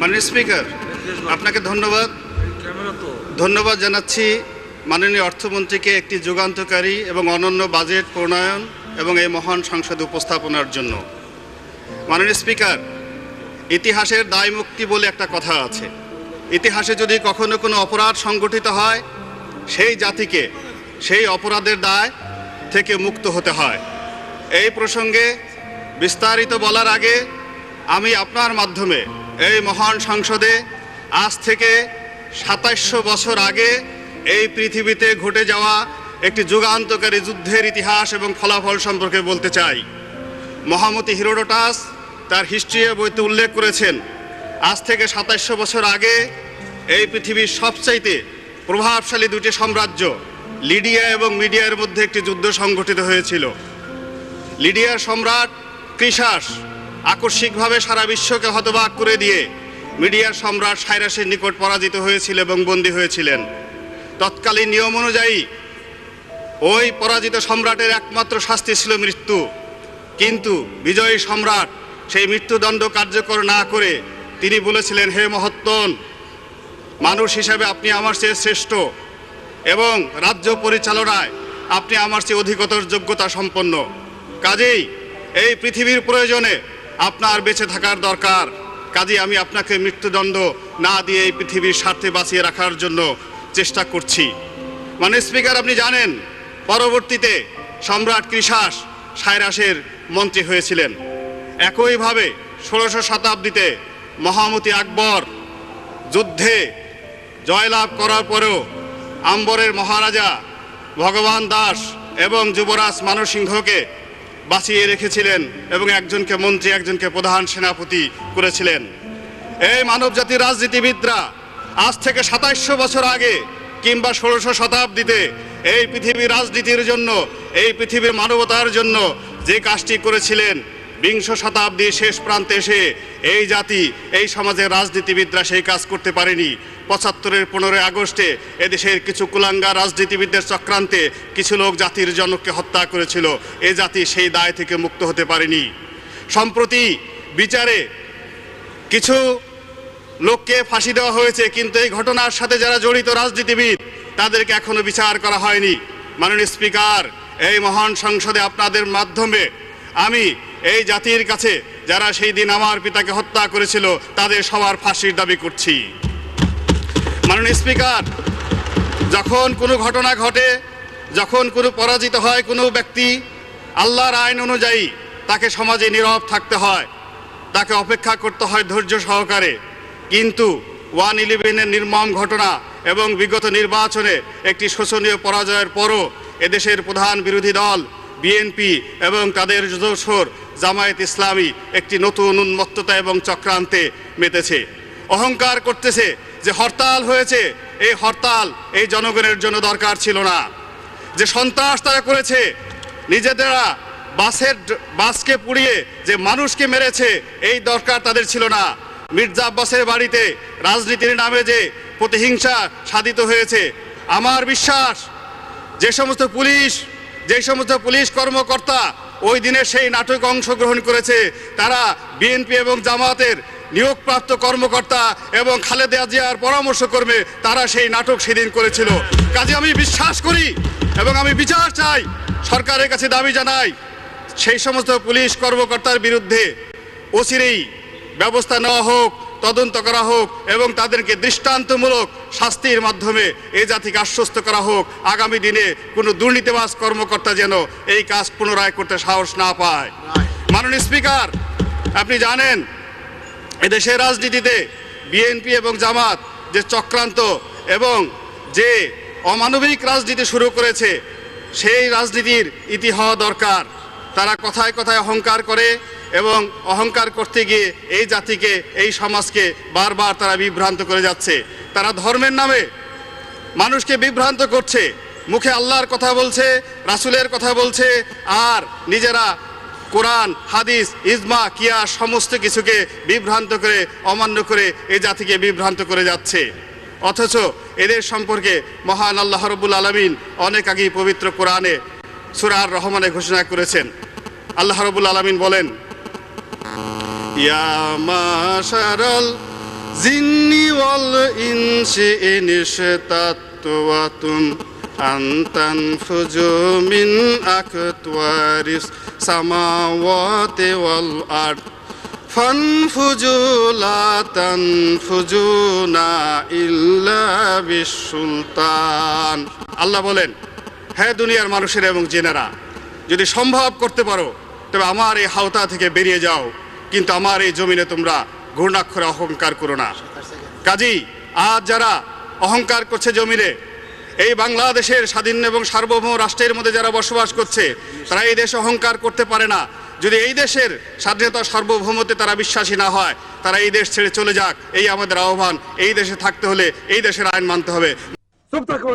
মাননীয় স্পিকার, আপনাকে ধন্যবাদ। ধন্যবাদ জানাচ্ছি মাননীয় অর্থমন্ত্রীকে একটি যুগান্তকারী এবং অনন্য বাজেট প্রণয়ন এবং এই মহান সংসদ উপস্থাপনার জন্য। মাননীয় স্পিকার, ইতিহাসের দায় মুক্তি বলে একটা কথা আছে। ইতিহাসে যদি কখনো কোনো অপরাধ সংগঠিত হয়, সেই জাতিকে সেই অপরাধের দায় থেকে মুক্ত হতে হয়। এই প্রসঙ্গে বিস্তারিত বলার আগে আমি আপনার মাধ্যমে এই মহান সংসদে আজ থেকে সাতাইশশো বছর আগে এই পৃথিবীতে ঘটে যাওয়া একটি যুগান্তকারী যুদ্ধের ইতিহাস এবং ফলাফল সম্পর্কে বলতে চাই। মহামতি হিরোডোটাস তার হিস্ট্রি বইতে উল্লেখ করেছেন, আজ থেকে সাতাইশশো বছর আগে এই পৃথিবীর সবচাইতে প্রভাবশালী দুটি সাম্রাজ্য, লিডিয়া এবং মিডিয়ার মধ্যে একটি যুদ্ধ সংঘটিত হয়েছিল। লিডিয়ার সম্রাট কৃষাস আকস্মিকভাবে সারা বিশ্বকে হতবাক করে দিয়ে মিডিয়ার সম্রাট সাইরাসের নিকট পরাজিত হয়েছিল এবং বন্দী হয়েছিলেন। তৎকালীন নিয়ম অনুযায়ী ওই পরাজিত সম্রাটের একমাত্র শাস্তি ছিল মৃত্যু। কিন্তু বিজয়ী সম্রাট সেই মৃত্যুদণ্ড কার্যকর না করে তিনি বলেছিলেন, হে মহত্তন, মানুষ হিসাবে আপনি আমার চেয়ে শ্রেষ্ঠ এবং রাজ্য পরিচালনায় আপনি আমার চেয়ে অধিকতর যোগ্যতা সম্পন্ন। কাজেই এই পৃথিবীর প্রয়োজনে আপনার বেঁচে থাকার দরকার। কাজেই আমি আপনাকে মৃত্যুদণ্ড না দিয়ে এই পৃথিবীর স্বার্থে বাঁচিয়ে রাখার জন্য চেষ্টা করছি। মানে স্পিকার, আপনি জানেন, পরবর্তীতে সম্রাট কৃষাস সাইরাসের মন্ত্রী হয়েছিলেন। একইভাবে ষোড়শ শতাব্দীতে মহামতি আকবর যুদ্ধে জয়লাভ করার পরেও আম্বরের মহারাজা ভগবান দাস এবং যুবরাজ মানসিংহকে বাঁচিয়ে রেখেছিলেন এবং একজনকে মন্ত্রী, একজনকে প্রধান সেনাপতি করেছিলেন। এই মানবজাতির রাজনীতিবিদরা আজ থেকে সাতাইশশো বছর আগে কিংবা ষোলশো শতাব্দীতে এই পৃথিবীর রাজনীতির জন্য, এই পৃথিবীর মানবতার জন্য যে কাজটি করেছিলেন বিংশ শতাব্দীর শেষ প্রান্তে এসে এই জাতি, এই সমাজের রাজনীতিবিদরা সেই কাজ করতে পারেনি। পঁচাত্তরের পনেরোই আগস্টে এদেশের কিছু কুলাঙ্গা রাজনীতিবিদদের চক্রান্তে কিছু লোক জাতির জনককে হত্যা করেছিল। এ জাতি সেই দায় থেকে মুক্ত হতে পারেনি। সম্প্রতি বিচারে কিছু লোককে ফাঁসি দেওয়া হয়েছে, কিন্তু এই ঘটনার সাথে যারা জড়িত রাজনীতিবিদ, তাদেরকে এখনও বিচার করা হয়নি। মাননীয় স্পিকার, এই মহান সংসদে আপনাদের মাধ্যমে আমি এই জাতির কাছে যারা সেই দিন আমার পিতাকে হত্যা করেছিল, তাদের সবার ফাঁসির দাবি করছি। মাননীয় স্পিকার, যখন কোনো ঘটনা ঘটে, যখন কোনো পরাজিত হয় কোনো ব্যক্তি, আল্লাহর আইন অনুযায়ী তাকে সমাজে নীরব থাকতে হয়, তাকে অপেক্ষা করতে হয় ধৈর্য সহকারে। কিন্তু ওয়ান ইলেভেনের নির্মম ঘটনা এবং বিগত নির্বাচনে একটি শোচনীয় পরাজয়ের পরও এদেশের প্রধান বিরোধী দল বিএনপি এবং তাদের যশোর জামায়াত ইসলামী একটি নতুন উন্মত্ততা এবং চক্রান্তে মেতেছে। অহংকার করতেছে যে হরতাল হয়েছে, এই হরতাল এই জনগণের জন্য দরকার ছিল না। যে সন্ত্রাস তারা করেছে, নিজেদেরা বাসের বাসকে পুড়িয়ে যে মানুষকে মেরেছে, এই দরকার তাদের ছিল না। মির্জা আব্বাসের বাড়িতে রাজনীতির নামে যে প্রতিহিংসা সাধিত হয়েছে, আমার বিশ্বাস যে সমস্ত পুলিশ যে সমস্ত পুলিশ কর্মকর্তা ওই দিনে সেই নাটকে অংশগ্রহণ করেছে, তারা বিএনপি এবং জামাতের নিয়োগপ্রাপ্ত কর্মকর্তা এবং খালেদা জিয়ার পরামর্শ কর্মে তারা সেই নাটক সেদিন করেছিল। কাজে আমি বিশ্বাস করি এবং আমি বিচার চাই, সরকারের কাছে দাবি জানাই, সেই সমস্ত পুলিশ কর্মকর্তার বিরুদ্ধে অচিরেই ব্যবস্থা নেওয়া হোক তদন্ত করা হোক এবং তাদেরকে দৃষ্টান্তমূলক শাস্তির মাধ্যমে এই জাতিকে আশ্বস্ত করা হোক। আগামী দিনে কোনো দুর্নীতিবাজ কর্মকর্তা যেন এই কাজ পুনরায় করতে সাহস না পায়। মাননীয় স্পিকার, আপনি জানেন, এদেশের রাজনীতিতে বিএনপি এবং জামাত যে চক্রান্ত এবং যে অমানবিক রাজনীতি শুরু করেছে, সেই রাজনীতির ইতি হওয়া দরকার। তারা কথায় কথায় অহংকার করে এবং অহংকার করতে গিয়ে এই জাতিকে, এই সমাজকে বারবার তারা বিভ্রান্ত করে যাচ্ছে। তারা ধর্মের নামে মানুষকে বিভ্রান্ত করছে। মুখে আল্লাহর কথা বলছে, রাসুলের কথা বলছে, আর নিজেরা কোরআন, হাদিস, ইজমা কিয়া সমস্ত কিছুকে বিভ্রান্ত করে, অমান্য করে এই জাতিকে বিভ্রান্ত করে যাচ্ছে। অথচ এদের সম্পর্কে মহান আল্লাহ রবুল আলমিন অনেক আগেই পবিত্র কোরআনে সুরার রহমানে ঘোষণা করেছেন। আল্লাহ রবুল আলমিন বলেন ইয়া মাশারাল জিন্নি ইনসি ইনিশতাত্তুয়াতুম আন্তান ফুজু মিন আকতওয়ারিস সামাওয়াতি ওয়াল আরদ ফানফুজু লা তানফুজুনা ইল্লা বিসুলতান। আল্লাহ বলেন হ্যাঁ দুনিয়ার মানুষের এবং জেনারা, যদি সম্ভব করতে পারো তবে আমার এই হাওতা থেকে বেরিয়ে যাও। কিন্তু আমার এই জমিনে তোমরা ঘূর্ণাক্ষরে অহংকার করো না। কাজী, আজ যারা অহংকার করছে জমিনে, এই বাংলাদেশের স্বাধীন এবং সার্বভৌম রাষ্ট্রের মধ্যে যারা বসবাস করছে, তারা এই দেশে অহংকার করতে পারে না। যদি এই দেশের স্বাধীনতা সার্বভৌমতে তারা বিশ্বাসী না হয়, তারা এই দেশ ছেড়ে চলে যাক। এই আমাদের আহ্বান, এই দেশে থাকতে হলে এই দেশের আইন মানতে হবে। চুপ থাকো